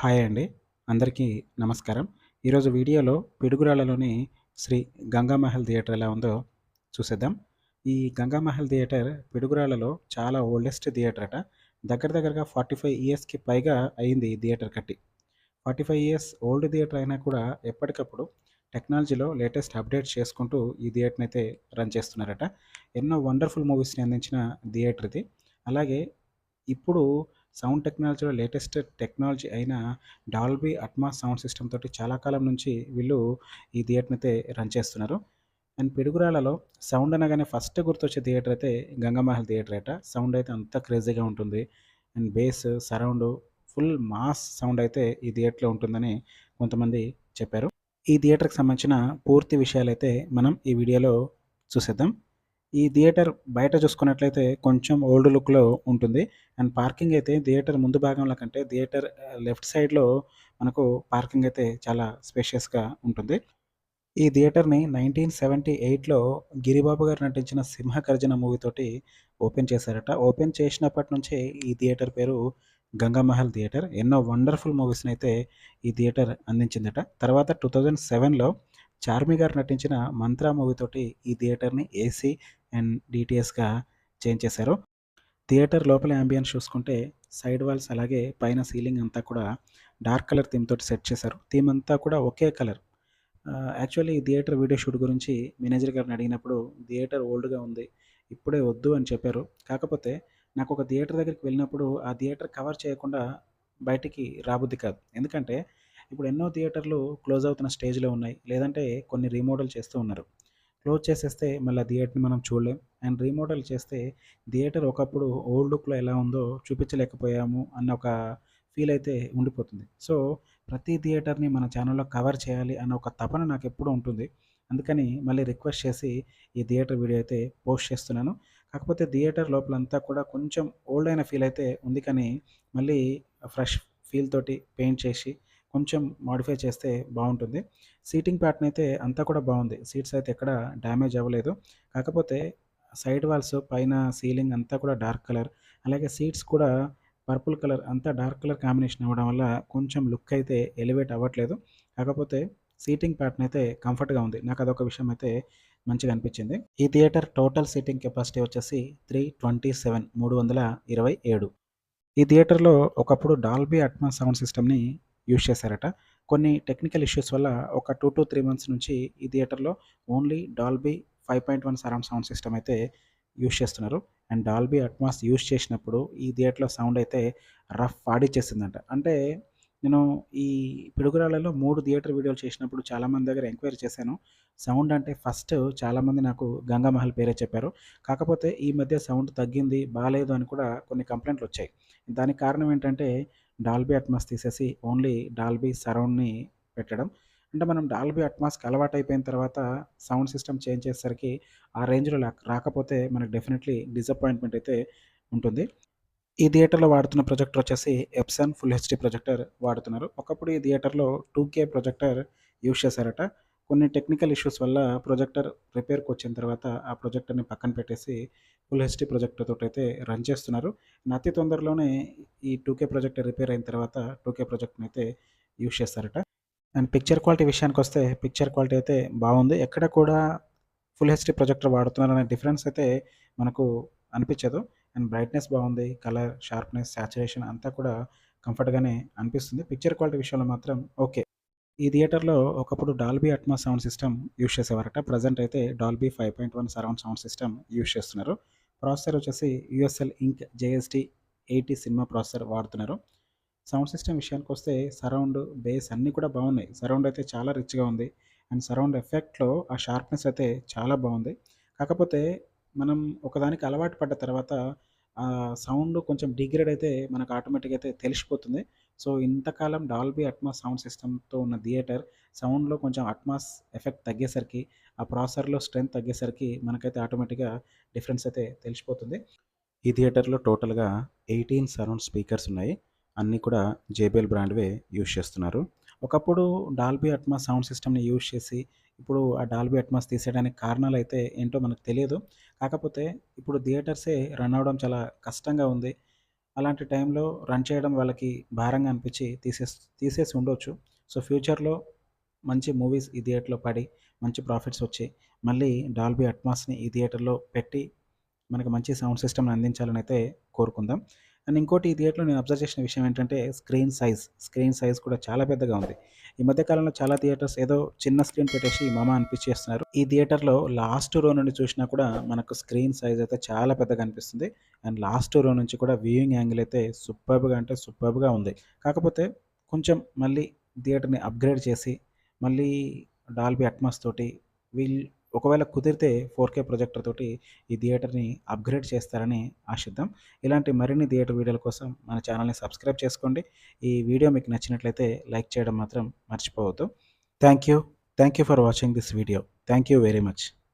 Hi అండి. అందరికీ నమస్కారం. ఈరోజు వీడియోలో పిడుగురాళ్ళలోని శ్రీ గంగామహల్ థియేటర్ ఎలా ఉందో చూసేద్దాం. ఈ గంగామహల్ థియేటర్ పిడుగురాళ్ళలో చాలా ఓల్డెస్ట్ థియేటర్ అట. దగ్గర దగ్గరగా ఫార్టీ ఫైవ్ ఇయర్స్కి పైగా అయింది ఈ థియేటర్ కట్టి. Forty five years old theatre అయినా కూడా ఎప్పటికప్పుడు టెక్నాలజీలో లేటెస్ట్ అప్డేట్ చేసుకుంటూ ఈ థియేటర్ని అయితే రన్ చేస్తున్నారట. ఎన్నో వండర్ఫుల్ మూవీస్ని అందించిన థియేటర్ ఇది. అలాగే ఇప్పుడు సౌండ్ టెక్నాలజీలో లేటెస్ట్ టెక్నాలజీ అయిన డాల్బీ అట్మాస్ సౌండ్ సిస్టమ్ తోటి చాలా కాలం నుంచి వీళ్ళు ఈ థియేటర్ని అయితే రన్ చేస్తున్నారు. అండ్ పిడుగురాలలో సౌండ్ అనగానే ఫస్ట్ గుర్తొచ్చే థియేటర్ అయితే గంగమహల్ థియేటర్ అట. సౌండ్ అయితే అంత క్రేజీగా ఉంటుంది. And bass surround full mass sound అయితే ఈ థియేటర్లో ఉంటుందని కొంతమంది చెప్పారు. ఈ థియేటర్కి సంబంధించిన పూర్తి విషయాలు అయితే మనం ఈ వీడియోలో చూసేద్దాం. ఈ థియేటర్ బయట చూసుకున్నట్లయితే కొంచెం ఓల్డ్ లుక్లో ఉంటుంది. అండ్ పార్కింగ్ అయితే థియేటర్ ముందు భాగంలో కంటే థియేటర్ లెఫ్ట్ సైడ్లో మనకు పార్కింగ్ అయితే చాలా స్పేషియస్గా ఉంటుంది. ఈ థియేటర్ని నైన్టీన్ సెవెంటీ ఎయిట్లో గిరిబాబు గారు నటించిన సింహగర్జన మూవీతోటి ఓపెన్ చేశారట. ఓపెన్ చేసినప్పటి నుంచే ఈ థియేటర్ పేరు గంగామహల్ థియేటర్. ఎన్నో వండర్ఫుల్ మూవీస్ని అయితే ఈ థియేటర్ అందించిందట. తర్వాత టూ థౌజండ్ సెవెన్లో చార్మి గారు నటించిన మంత్ర మూవీతోటి ఈ థియేటర్ని ఏసీ అండ్ డిటిఎస్గా చేంజ్ చేశారు. థియేటర్ లోపల అంబియన్స్ చూసుకుంటే సైడ్ వాల్స్ అలాగే పైన సీలింగ్ అంతా కూడా డార్క్ కలర్ థీమ్ తోటి సెట్ చేశారు. థీమ్ అంతా కూడా ఒకే కలర్. యాక్చువల్లీ ఈ థియేటర్ వీడియో షూట్ గురించి మేనేజర్ గారిని అడిగినప్పుడు థియేటర్ ఓల్డ్గా ఉంది ఇప్పుడే వద్దు అని చెప్పారు. కాకపోతే నాకు ఒక థియేటర్ దగ్గరికి వెళ్ళినప్పుడు ఆ థియేటర్ కవర్ చేయకుండా బయటికి రాబుద్ది కాదు. ఎందుకంటే ఇప్పుడు ఎన్నో థియేటర్లు క్లోజ్ అవుతున్న స్టేజ్లో ఉన్నాయి లేదంటే కొన్ని రీమోడల్ చేస్తూ ఉన్నారు. క్లోజ్ చేసేస్తే మళ్ళీ థియేటర్ని మనం చూడలేం. అండ్ రీమోడల్ చేస్తే థియేటర్ ఒకప్పుడు ఓల్డ్ లుక్లో ఎలా ఉందో చూపించలేకపోయాము అన్న ఒక ఫీల్ అయితే ఉండిపోతుంది. సో ప్రతి థియేటర్ని మన ఛానల్లో కవర్ చేయాలి అన్న ఒక తపన నాకు ఎప్పుడూ ఉంటుంది. అందుకని మళ్ళీ రిక్వెస్ట్ చేసి ఈ థియేటర్ వీడియో అయితే పోస్ట్ చేస్తున్నాను. కాకపోతే థియేటర్ లోపలంతా కూడా కొంచెం ఓల్డ్ అయిన ఫీల్ అయితే ఉంది కానీ మళ్ళీ ఫ్రెష్ ఫీల్ తోటి పెయింట్ చేసి కొంచెం మాడిఫై చేస్తే బాగుంటుంది. సీటింగ్ ప్యాటర్న్ అయితే అంతా కూడా బాగుంది. సీట్స్ అయితే ఎక్కడ డ్యామేజ్ అవ్వలేదు. కాకపోతే సైడ్ వాల్స్ పైన సీలింగ్ అంతా కూడా డార్క్ కలర్ అలాగే సీట్స్ కూడా పర్పుల్ కలర్ అంతా డార్క్ కలర్ కాంబినేషన్ అవ్వడం వల్ల కొంచెం లుక్ అయితే ఎలివేట్ అవ్వట్లేదు. కాకపోతే సీటింగ్ ప్యాటర్న్ అయితే కంఫర్ట్గా ఉంది. నాకు అదొక విషయం అయితే మంచిగా అనిపించింది. ఈ థియేటర్ టోటల్ సీటింగ్ కెపాసిటీ వచ్చేసి త్రీ ట్వంటీ సెవెన్ మూడు వందల ఇరవై ఏడు. ఈ థియేటర్లో ఒకప్పుడు డాల్బీ అట్మా సౌండ్ సిస్టమ్ని యూజ్ చేశారట. కొన్ని టెక్నికల్ ఇష్యూస్ వల్ల ఒక టూ టు త్రీ మంత్స్ నుంచి ఈ థియేటర్లో only Dolby five point one surround sound system అయితే యూజ్ చేస్తున్నారు. అండ్ డాల్బీ అట్మాస్ యూజ్ చేసినప్పుడు ఈ థియేటర్లో సౌండ్ అయితే రఫ్ ఆడిచ్చేసిందంట అంటే నేను ఈ పిడుగురాళ్ళలో మూడు థియేటర్ వీడియోలు చేసినప్పుడు చాలామంది దగ్గర ఎంక్వైరీ చేశాను. సౌండ్ అంటే ఫస్ట్ చాలామంది నాకు గంగామహల్ పేరే చెప్పారు. కాకపోతే ఈ మధ్య సౌండ్ తగ్గింది బాగాలేదు అని కూడా కొన్ని కంప్లైంట్లు వచ్చాయి. దానికి కారణం ఏంటంటే డాల్బీ అట్మాస్ తీసేసి ఓన్లీ డాల్బీ సరౌండ్ని పెట్టడం. అంటే మనం డాల్బీ అట్మాస్కి అలవాటు అయిపోయిన తర్వాత సౌండ్ సిస్టమ్ చేంజ్ చేసేసరికి ఆ రేంజ్లో రాకపోతే మనకు డెఫినెట్లీ డిసప్పాయింట్మెంట్ అయితే ఉంటుంది. ఈ థియేటర్లో వాడుతున్న ప్రొజెక్టర్ వచ్చేసి ఎప్సన్ ఫుల్ హెచ్డి ప్రొజెక్టర్ వాడుతున్నారు. ఒకప్పుడు ఈ థియేటర్లో టూ కే ప్రొజెక్టర్ యూజ్ చేశారట. కొన్ని టెక్నికల్ ఇష్యూస్ వల్ల ప్రొజెక్టర్ రిపేర్కి వచ్చిన తర్వాత ఆ ప్రొజెక్టర్ని పక్కన పెట్టేసి ఫుల్ హెచ్డి ప్రొజెక్టర్ తోటి అయితే రన్ చేస్తున్నారు. అతి తొందరలోనే ఈ టూకే ప్రొజెక్టర్ రిపేర్ అయిన తర్వాత టూకే ప్రొజెక్ట్ని అయితే యూజ్ చేస్తారట. అండ్ పిక్చర్ క్వాలిటీ విషయానికి వస్తే పిక్చర్ క్వాలిటీ అయితే బాగుంది. ఎక్కడ కూడా ఫుల్ హెచ్డి ప్రొజెక్టర్ వాడుతున్నారనే డిఫరెన్స్ అయితే మనకు అనిపించదు. అండ్ బ్రైట్నెస్ బాగుంది కలర్ షార్ప్నెస్ సాచురేషన్ అంతా కూడా కంఫర్ట్గానే అనిపిస్తుంది. పిక్చర్ క్వాలిటీ విషయంలో మాత్రం ఓకే ఈ థియేటర్లో ఒకప్పుడు Dolby Atmos sound system use చేసేవారట. Present అయితే Dolby five point one surround sound system use చేస్తున్నారు. ప్రాసెసర్ వచ్చేసి USL Inc JST eighty cinema processor వాడుతున్నారు. సౌండ్ సిస్టమ్ విషయానికి వస్తే సరౌండ్ బేస్ అన్నీ కూడా బాగున్నాయి. సరౌండ్ అయితే చాలా రిచ్గా ఉంది. అండ్ సరౌండ్ ఎఫెక్ట్లో ఆ షార్ప్నెస్ అయితే చాలా బాగుంది. కాకపోతే మనం ఒకదానికి అలవాటు పడ్డ తర్వాత ఆ సౌండ్ కొంచెం డిగ్రేడ్ అయితే మనకు ఆటోమేటిక్ అయితే తెలిసిపోతుంది. సో ఇంతకాలం డాల్బీ అట్మాస్ సౌండ్ సిస్టమ్తో ఉన్న థియేటర్ సౌండ్లో కొంచెం అట్మాస్ ఎఫెక్ట్ తగ్గేసరికి ఆ ప్రాసెసర్లో స్ట్రెంత్ తగ్గేసరికి మనకైతే ఆటోమేటిక్గా డిఫరెన్స్ అయితే తెలిసిపోతుంది. ఈ థియేటర్లో టోటల్గా ఎయిటీన్ సరౌండ్ స్పీకర్స్ ఉన్నాయి. అన్నీ కూడా జేబిఎల్ బ్రాండ్వే యూజ్ చేస్తున్నారు. ఒకప్పుడు డాల్బీ అట్మాస్ సౌండ్ సిస్టమ్ని యూజ్ చేసి ఇప్పుడు ఆ డాల్బీ అట్మాస్ తీసేయడానికి కారణాలు అయితే ఏంటో మనకు తెలియదు. కాకపోతే ఇప్పుడు థియేటర్సే రన్ అవ్వడం చాలా కష్టంగా ఉంది. అలాంటి టైంలో రన్ చేయడం వాళ్ళకి భారంగా అనిపించి తీసేసి తీసేసి ఉండొచ్చు. సో ఫ్యూచర్లో మంచి మూవీస్ ఈ థియేటర్లో పడి మంచి ప్రాఫిట్స్ వచ్చి మళ్ళీ డాల్బీ అట్మాస్ని ఈ థియేటర్లో పెట్టి మనకి మంచి సౌండ్ సిస్టమ్ని అందించాలని అయితే కోరుకుందాం. అండ్ ఇంకోటి ఈ థియేటర్లో నేను అబ్జర్వ్ చేసిన విషయం ఏంటంటే స్క్రీన్ సైజ్ స్క్రీన్ సైజ్ కూడా చాలా పెద్దగా ఉంది. ఈ మధ్య కాలంలో చాలా థియేటర్స్ ఏదో చిన్న స్క్రీన్ పెట్టేసి మామ అనిపించేస్తున్నారు. ఈ థియేటర్లో లాస్ట్ రో నుండి చూసినా కూడా మనకు స్క్రీన్ సైజ్ అయితే చాలా పెద్దగా అనిపిస్తుంది. అండ్ లాస్ట్ రో నుంచి కూడా వ్యూయింగ్ యాంగిల్ అయితే సూపర్బ్గా అంటే సూపర్బ్గా ఉంది. కాకపోతే కొంచెం మళ్ళీ థియేటర్ని అప్గ్రేడ్ చేసి మళ్ళీ డాల్బీ అట్మాస్ తోటి వీల్ ఒకవేళ కుదిరితే ఫోర్ కే ప్రొజెక్టర్ తోటి ఈ థియేటర్ని అప్గ్రేడ్ చేస్తారని ఆశిద్దాం. ఇలాంటి మరిన్ని థియేటర్ వీడియోల కోసం మన ఛానల్ని సబ్స్క్రైబ్ చేసుకోండి. ఈ వీడియో మీకు నచ్చినట్లయితే లైక్ చేయడం మాత్రం మర్చిపోవద్దు. Thank you thank you for watching this video. Thank you very much.